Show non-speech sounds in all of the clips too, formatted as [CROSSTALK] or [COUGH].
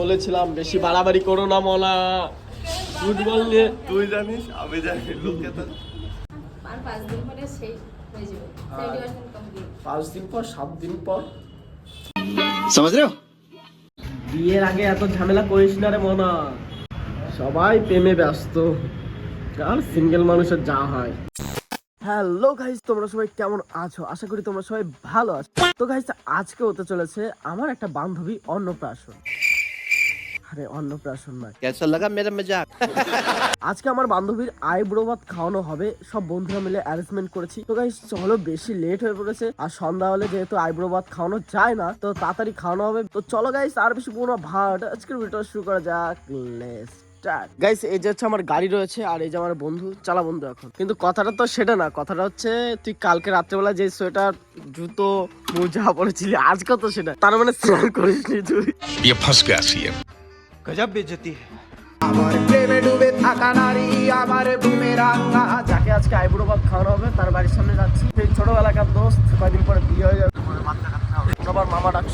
বলেছিলাম বেশি বাড়াবাড়ি করো না মলা। ফুটবল নিয়ে তুই জানিস আমি জানি লোকে তো হ্যাঁ। পাঁচ দিন পর সাত দিন পর। সমাজ বিয়ের আগে এত ঝামেলা করিস না রে মনা। সবাই প্রেমে ব্যস্ত। আর সিঙ্গেল মানুষের যা হয়। হ্যালো গাইস তোমরা সবাই কেমন আছো? আশা করি তোমরা সবাই ভালো আছো। তো গাইজ আজকে হতে চলেছে আমার একটা বান্ধবী অন্নপ্রাশন। আরে অন্নপ্রাশন নয় কেসা লাগা মেরা মজাক। আজকে আমার বান্ধবীর আইব্রো ভাত খাওয়ানো হবে। সব বন্ধুরা মিলে অ্যারেঞ্জমেন্ট করেছি। তো গাইস চলো বেশি লেট হয়ে পড়েছে। আর সন্ধ্যা হলে যেহেতু আইব্রো ভাত খাওয়ানো যায় না তো তাড়াতাড়ি খাওয়ানো হবে। তো চলো গাইস আর বেশি পুরো ভাট। আজকের ভিডিও শুরু করা যাক। লেস গাইস এই যে হচ্ছে আমার গাড়ি রয়েছে আর এই যে আমার বন্ধু চালা বন্ধু এখন। কিন্তু কথাটা তো সেটা না কথাটা হচ্ছে তুই কালকে রাত্রেবেলা যে সোয়েটার জুতো মোজা পরেছিলি আজকে তো সেটা। তার মানে স্নান করিসনি তুই। ইয়ে, গজব বেজতি আমার প্রেমে ডুবে থাকা নারী আমার বুমেরাং যাকে আজকে আইবুড়ো ভাত খাওয়া হবে তার বাড়ির সামনে যাচ্ছি। সেই ছোটবেলাকার দোস্ত কয়েকদিন পরে বিয়ে হয়ে যাবে। সবার মামা ডাক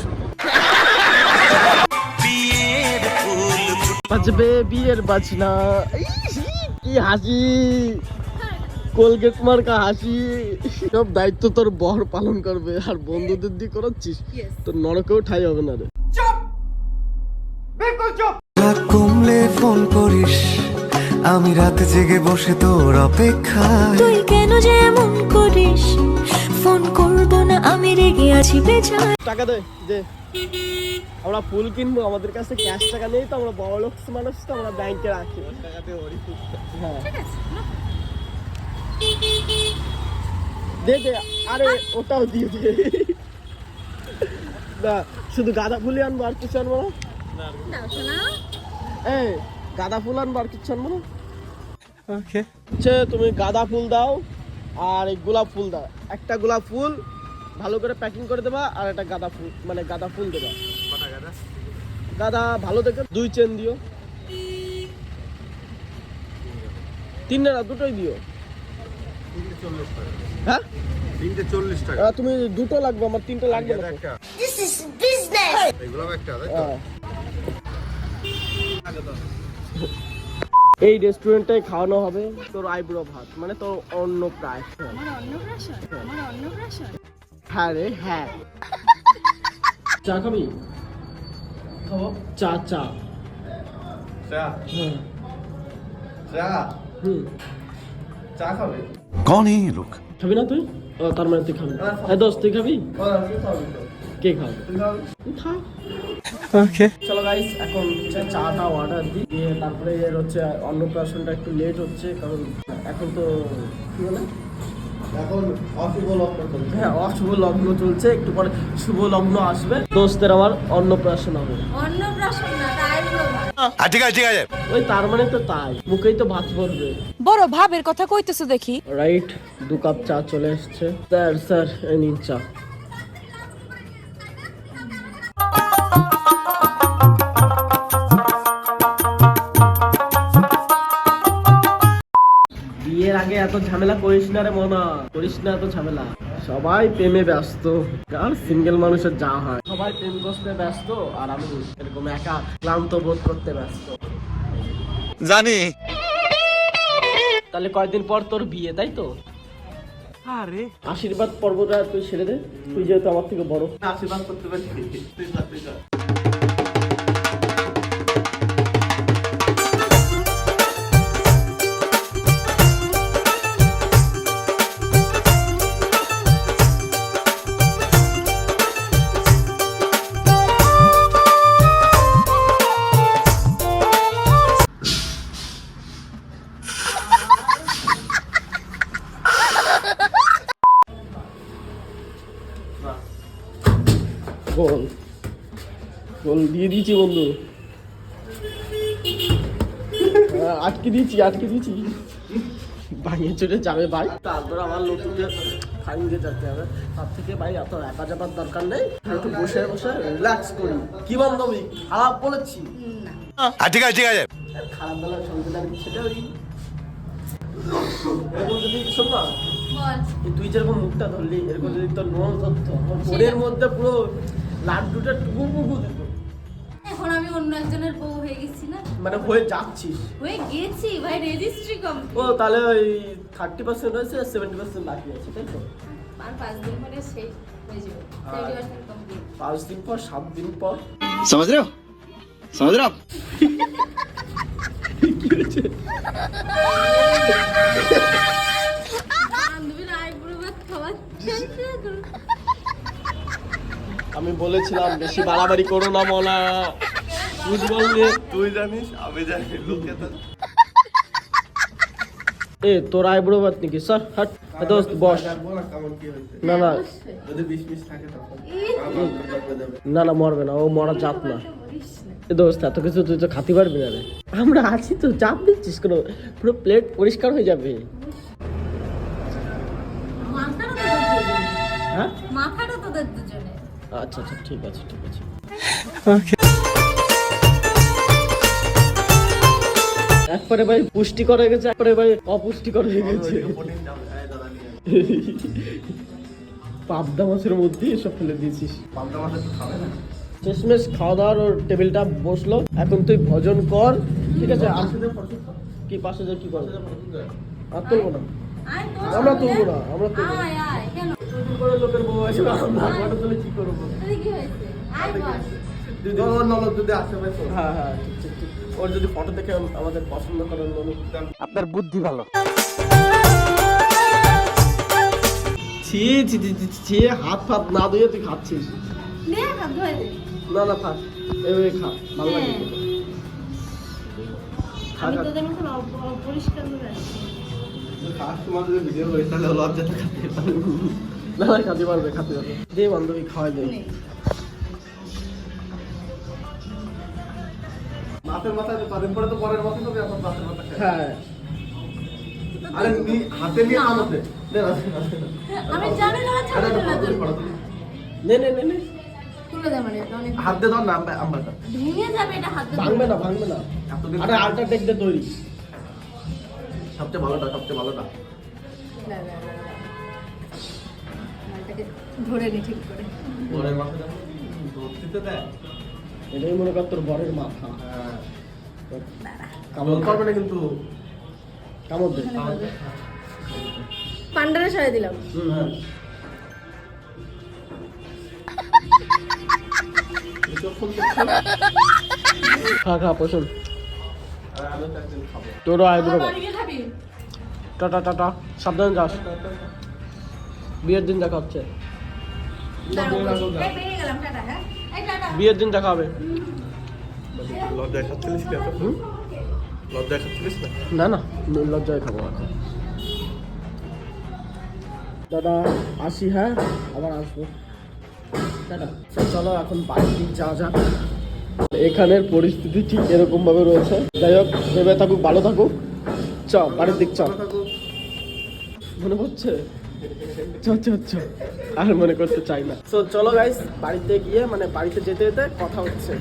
বাজবে বিয়ের বাজনা। কি হাসি। কলকে কুমার কা হাসি। সব দায়িত্ব তোর বর পালন করবে আর বন্ধুদের দিয়ে করাচ্ছিস তোর নরকেও ঠাই হবে না রে। রাত কমলে ফোন করিস। আমি রাতে জেগে বসে তোর অপেক্ষায়। তুই কেন যে এমন করিস? ফোন করব না আমি রেগে আছি বেজান টাকা দে দে। আমরা ফুল কিনবো আমাদের কাছে ক্যাশ টাকা নেই তো আমরা বড় লোক মানুষ তো আমরা ব্যাংকে রাখি। হ্যাঁ দে দে আরে ওটাও দিয়ে দে। না শুধু গাঁদা ফুলই আনব আর কিছু আনব না। এই গাঁদা ফুল আনব আর কিছু আনব না। হচ্ছে তুমি গাঁদা ফুল দাও আর এই গোলাপ ফুল দাও। একটা গোলাপ ফুল ভালো করে প্যাকিং করে দেবা আর একটা গাঁদা ফুল মানে গাঁদা ফুল দেবা। গাঁদা ভালো দেখে দুই চেন দিও। তিনটে না দুটোই দিও। হ্যাঁ? তিনটে চল্লিশ টাকা। তুমি দুটো লাগবে আমার তিনটে লাগবে না। একটা এই রেস্টুরেন্টটাই খাওয়ানো হবে তোর আইব্রো ভাত মানে তোর অন্য প্রায়। হ্যাঁ রে হ্যাঁ। চা খাবি? চা চা। চা? খাবি? না তুই? তার মানে তুই খাবি। হ্যাঁ, হ্যাঁ দোস্ত তুই খাবি? কে খাবি? ওকে চলো গাইস এখন অর্ডার দিই। দিয়ে তারপরে এর হচ্ছে অন্নপ্রাশনটা একটু লেট হচ্ছে কারণ এখন তো কি বলে? হ্যাঁ অশুভ লগ্ন চলছে একটু পরে শুভ লগ্ন আসবে। অন্নপ্রাশন হবে। ওই তার মানে তো তাই মুখেই তো ভাত পড়বে বড় ভাবের কথা কইতেছে দেখি। রাইট দু কাপ চা চলে এসছে। স্যার স্যার চা। ঝামেলা করিস না রে মনা করিস না এত ঝামেলা। সবাই প্রেমে ব্যস্ত কার সিঙ্গেল মানুষের যা হয়। সবাই প্রেম করতে ব্যস্ত আর আমি এরকম একা ক্লান্ত বোধ করতে ব্যস্ত। জানি। তাহলে কয়েকদিন পর তোর বিয়ে তাই তো? আরে। আশীর্বাদ পর্বটা তুই ছেড়ে দে তুই যেহেতু আমার থেকে বড়। আশীর্বাদ করতে পারবি বল। দিয়ে দিয়েছি বন্ধু। আটকে দিয়েছি আটকে দিয়েছি। ভাঙিয়ে চলে যাবে ভাই। তারপর আমার নতুনকে খাইয়ে যেতে হবে তার থেকে ভাই এত একা যাবার দরকার নেই। বসে বসে রিল্যাক্স করি। কি বান্ধবী? খারাপ বলেছি? ঠিক আছে ঠিক আছে। তুই যেরকম মুখটা ধরলি এরকম যদি তোর নোল ধরতো আমার বোনের মধ্যে পুরো লাড্ডুটা টুকু টুকু দিত। এখন আমি অন্য একজনের বউ হয়ে গেছি না? মানে হয়ে যাচ্ছিস। হয়ে গেছি ভাই রেজিস্ট্রি কম ও তাহলে ওই থার্টি পার্সেন্ট হয়েছে আর সেভেন্টি পার্সেন্ট বাকি আছে তাই তো? আর পাঁচ দিন পরে সেই হয়ে যাবে। হ্যাঁ। পাঁচ দিন পর সাত দিন পর। সমাজ রে সমাজ রে। [LAUGHS] কি হয়েছে? [LAUGHS] আমি বলেছিলাম বেশি বাড়াবাড়ি করো না মনা বললে তুই জানিস আমি জানি লোকে তো এ তোর আইব্রো বাদ নাকি? স্যার হাট। দোস্ত বস। না না। না না না মরবে না ও মরা জাত না। না এ দোস্ত এত কিছু তুই তো খাতে পারবি না রে। আমরা আছি তো চাপ দিচ্ছিস কোনো? পুরো প্লেট পরিষ্কার হয়ে যাবে। হ্যাঁ? মাথাটা তোদের দুজনে। আচ্ছা আচ্ছা ঠিক আছে ঠিক আছে। একবারে ভাই পুষ্টিকর হয়ে গেছে একবারে ভাই অপুষ্টিকর হয়ে গেছে। পাবদা মাছের মধ্যে এসব ফেলে দিয়েছিস। পান্তা মাছ একটু খাবে না? শেষমেশ খাওয়া দাওয়ার ওর টেবিলটা বসল। এখন তুই ভজন কর ঠিক আছে? কি পাশে যা কি করব আর তুলবো না। আমরা তুলবো না, আমরা তুলবো না। দুদিন করে লোকের বউ আসবে আমরা ফটো তুলে কি করব? ওর ননদ যদি আসে হ্যাঁ হ্যাঁ ঠিক ঠিক ঠিক। ওর যদি ফটো দেখে আমাদের পছন্দ করেন আপনার বুদ্ধি ভালো। ছি ছি হাত ফাত না ধুয়ে তুই খাচ্ছিস। নে না না থাক। এভাবে খা ভালো লাগে হ্যাঁ। খা, আমি তোদের মতন অপরিষ্কার করে আসছি। তোমার যদি ভিডিও করে তাহলে লজ্জা খাতে না না খাতে পারবে খাতে পারবে। দে বান্ধবী খাওয়াই দে নে। মাছের মাথা কদিন পরে তো পরের এখন মাছের মাথা খায়। হ্যাঁ। আরে হাতে নিয়ে দে। আমি জানি না। নে নে নে নে মানে হাত দিয়ে ধর না আম্বা- আম্বাটা ভেঙে যাবে এটা হাতে ভাঙবে না ভাঙবে না। দিয়ে তৈরি সবচেয়ে ভালোটা সবচেয়ে ভালোটা। না, না, না, না। মালটাকে ধরে নি ঠিক করে। পরের মাথাটা ধরতে দেয়। এটাই মনে কর তোর বরের মাথা। হ্যাঁ। কামড় করবে না কিন্তু। কামড় দে। পান্ডারে সরাই দিলাম। হুম হ্যাঁ। খা খা পছন্দ টাটা টাটা সাবধানে যাস। বিয়ের দিন দেখা হচ্ছে। হ্যাঁ? বিয়ের দিন দেখা হবে। লজ্জায় খাচ্ছিলিস কি এত হুম? লজ্জায় খাচ্ছিলিস না? না না নির্লজ্জায় খাব এখন দাদা আসি হ্যাঁ? আবার আসব। টাটা। চলো এখন বাড়ির দিক যাওয়া যাক। এখানের পরিস্থিতি ঠিক এরকম ভাবে রয়েছে। যাই হোক ভেবে থাকুক ভালো থাকুক। চ বাড়ির দিক চ মনে হচ্ছে? আর মনে করতে চাই না। তো চলো গাইস বাড়িতে গিয়ে মানে বাড়িতে যেতে যেতে কথা হচ্ছে।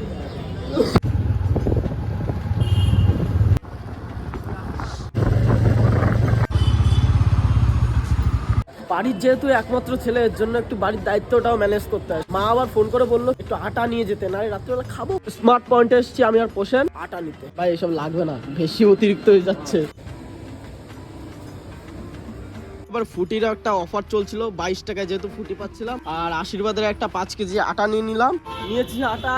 বাড়ির যেহেতু একমাত্র ছেলে, এর জন্য একটু বাড়ির দায়িত্বটাও ম্যানেজ করতে হয়। মা আবার ফোন করে বলল, একটু আটা নিয়ে যেতে না রাত্রিবেলা খাব। স্মার্ট পয়েন্টে এসেছি আমি আর পোষেন আটা নিতে। ভাই, এসব লাগবে না। বেশি অতিরিক্ত হয়ে যাচ্ছে। এবার ফুটির একটা অফার চলছিল, বাইশ টাকায় যেহেতু ফুটি পাচ্ছিলাম, আর আশীর্বাদের একটা পাঁচ কেজি আটা নিয়ে নিলাম। নিয়েছি আটা,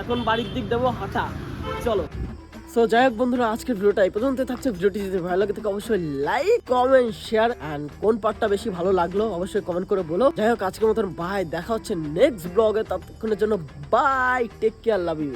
এখন বাড়ির দিক দেবো হাঁটা চলো। সো যাই হোক বন্ধুরা, আজকের ভিডিওটা এই পর্যন্ত থাকছে। ভিডিওটি যদি ভালো লাগে থাকে, অবশ্যই লাইক কমেন্ট শেয়ার অ্যান্ড কোন পার্টটা বেশি ভালো লাগল, অবশ্যই কমেন্ট করে বলো। যাই হোক, আজকের মতন বাই দেখা হচ্ছে নেক্সট ব্লগে ততক্ষণের জন্য bye take care love you